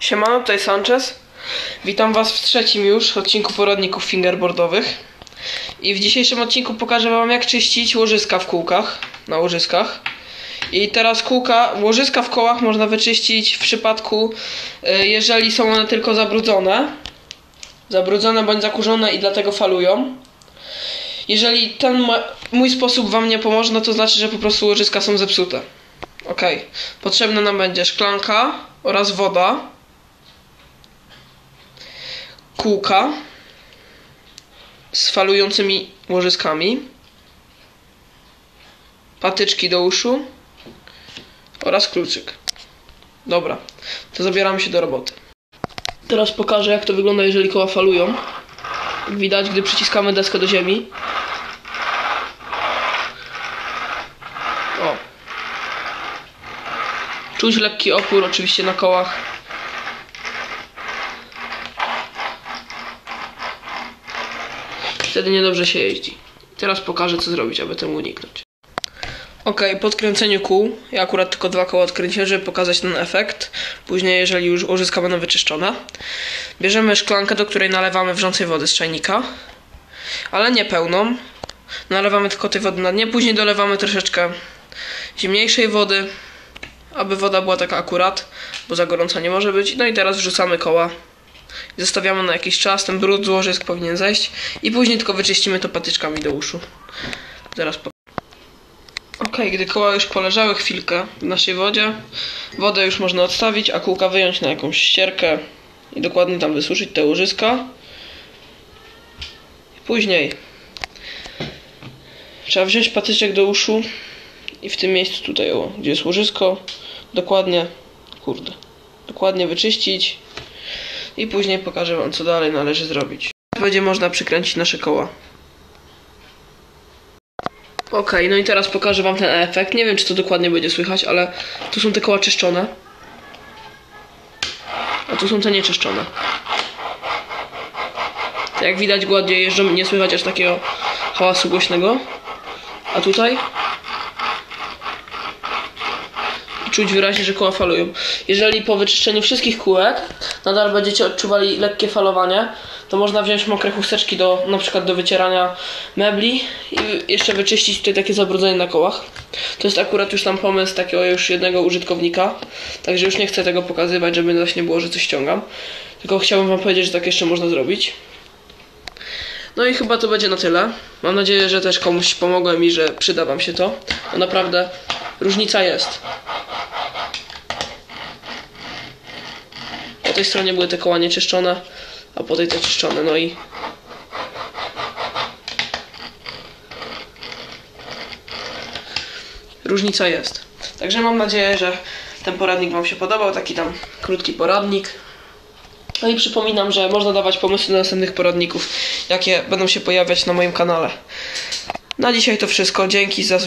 Siemano, tutaj Sanchez. Witam Was w trzecim już odcinku poradników fingerboardowych. I w dzisiejszym odcinku pokażę Wam jak czyścić łożyska w kółkach, na łożyskach. I teraz kółka, łożyska w kołach można wyczyścić w przypadku, y, jeżeli są one tylko zabrudzone. Zabrudzone bądź zakurzone i dlatego falują. Jeżeli ten mój sposób Wam nie pomoże, no to znaczy, że po prostu łożyska są zepsute. Ok. Potrzebna nam będzie szklanka oraz woda. Kółka z falującymi łożyskami. Patyczki do uszu oraz kluczyk. Dobra, to zabieramy się do roboty. Teraz pokażę jak to wygląda jeżeli koła falują. Widać, gdy przyciskamy deskę do ziemi. O, Czuć lekki opór oczywiście na kołach. Wtedy niedobrze się jeździ. Teraz pokażę co zrobić, aby temu uniknąć. Ok, po odkręceniu kół, ja akurat tylko dwa koła odkręciłem, żeby pokazać ten efekt. Później, jeżeli już łożyska będą wyczyszczone, bierzemy szklankę, do której nalewamy wrzącej wody z czajnika, ale nie pełną. Nalewamy tylko tej wody na dnie, później dolewamy troszeczkę zimniejszej wody, aby woda była taka akurat, bo za gorąca nie może być. No i teraz wrzucamy koła. Zostawiamy na jakiś czas, ten brud z łożysk powinien zejść i później tylko wyczyścimy to patyczkami do uszu. Zaraz po... Ok, gdy koła już poleżały chwilkę w naszej wodzie, wodę już można odstawić, a kółka wyjąć na jakąś ścierkę i dokładnie tam wysuszyć te łożyska. Później trzeba wziąć patyczek do uszu i w tym miejscu tutaj, o, gdzie jest łożysko, dokładnie, kurde, dokładnie wyczyścić i później pokażę Wam, co dalej należy zrobić. Będzie można przykręcić nasze koła. Ok, no i teraz pokażę Wam ten efekt. Nie wiem, czy to dokładnie będzie słychać, ale tu są te koła czyszczone. A tu są te nieczyszczone. Jak widać, ładnie jeżdżą, nie słychać aż takiego hałasu głośnego. A tutaj czuć wyraźnie, że koła falują. Jeżeli po wyczyszczeniu wszystkich kółek nadal będziecie odczuwali lekkie falowanie, to można wziąć mokre chusteczki do, na przykład do wycierania mebli i jeszcze wyczyścić tutaj takie zabrudzenie na kołach. To jest akurat już tam pomysł takiego już jednego użytkownika, także już nie chcę tego pokazywać, żeby właśnie było, że coś ściągam. Tylko chciałbym wam powiedzieć, że tak jeszcze można zrobić. No i chyba to będzie na tyle. Mam nadzieję, że też komuś pomogłem i że przyda wam się to. Bo naprawdę różnica jest. Tej stronie były te koła nieczyszczone, a po tej te czyszczone. No i różnica jest. Także mam nadzieję, że ten poradnik Wam się podobał. Taki tam krótki poradnik. No i przypominam, że można dawać pomysły na następnych poradników, jakie będą się pojawiać na moim kanale. Na dzisiaj to wszystko. Dzięki za